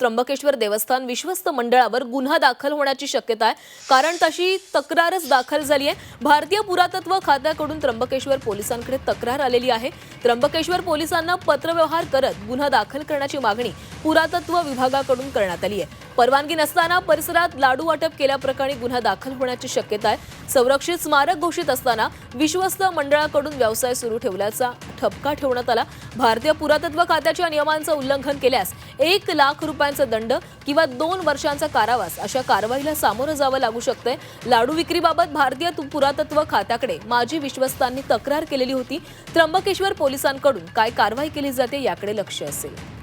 त्र्यंबकेश्वर देवस्थान विश्वस्त मंडळावर गुन्हा दाखल होण्याची शक्यता आहे. कारण तशी तक्रारच दाखल झाली आहे. भारतीय पुरातत्व खात्याकडून त्र्यंबकेश्वर पोलिसांकडे तक्रार आलेली आहे. त्र्यंबकेश्वर पोलिसांना पत्रव्यवहार करत गुन्हा दाखल करण्याची मागणी पुरातत्व विभागाकडून करण्यात आली आहे. परवानगी नसताना परिसरात लाडू वाटप केल्याप्रकरणी गुन्हा दाखल होण्याची शक्यता आहे. संरक्षित स्मारक घोषित असताना विश्वस्त मंडळाकडून व्यवसाय सुरू ठेवल्याचा ठपका ठेवण्यात आला. भारतीय पुरातत्व खात्याच्या नियमांचं उल्लंघन केल्यास एक लाख रुपयांचा दंड किंवा दोन वर्षांचा कारावास अशा कारवाईला सामोरं जावं लागू शकतंय. लाडू विक्रीबाबत भारतीय पुरातत्व खात्याकडे माजी विश्वस्तांनी तक्रार केलेली होती. त्र्यंबकेश्वर पोलिसांकडून काय कारवाई केली जाते याकडे लक्ष असेल.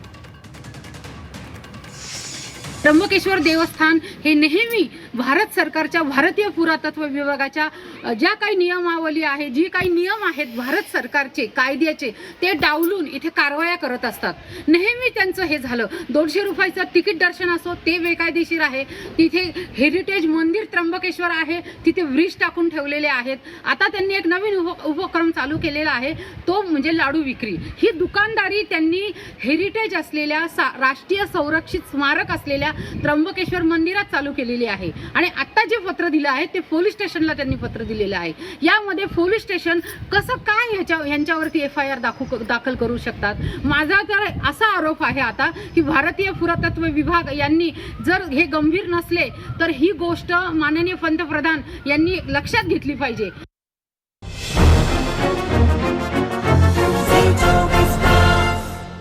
त्र्यंबकेश्वर देवस्थान हे नेहमी भारत सरकारच्या भारतीय पुरातत्व विभागाच्या ज्या काही नियमावली आहे जी काही नियम आहेत भारत सरकारचे कायद्याचे ते डावलून इथे कारवाया करत असतात. नेहमी त्यांचं हे झालं. दोनशे रुपयाचं तिकीट दर्शन असो ते बेकायदेशीर आहे. तिथे हेरिटेज मंदिर त्र्यंबकेश्वर आहे तिथे ब्रिज टाकून ठेवलेले आहेत. आता त्यांनी एक नवीन उप उपक्रम चालू केलेला आहे तो म्हणजे लाडू विक्री. ही दुकानदारी त्यांनी हेरिटेज असलेल्या सा राष्ट्रीय संरक्षित स्मारक असलेल्या त्र्यंबकेश्वर मंदिरात चालू केलेली आहे. आणि आत्ता जे पत्र दिलं आहे ते पोलीस स्टेशनला त्यांनी पत्र दिलेलं आहे. यामध्ये पोलीस स्टेशन कसं काय ह्याच्या ह्यांच्यावरती एफ आय आर दाखवू दाखल करू शकतात? माझा तर असा आरोप आहे आता की भारतीय पुरातत्व विभाग यांनी जर हे गंभीर नसले तर ही गोष्ट माननीय पंतप्रधान यांनी लक्षात घेतली पाहिजे.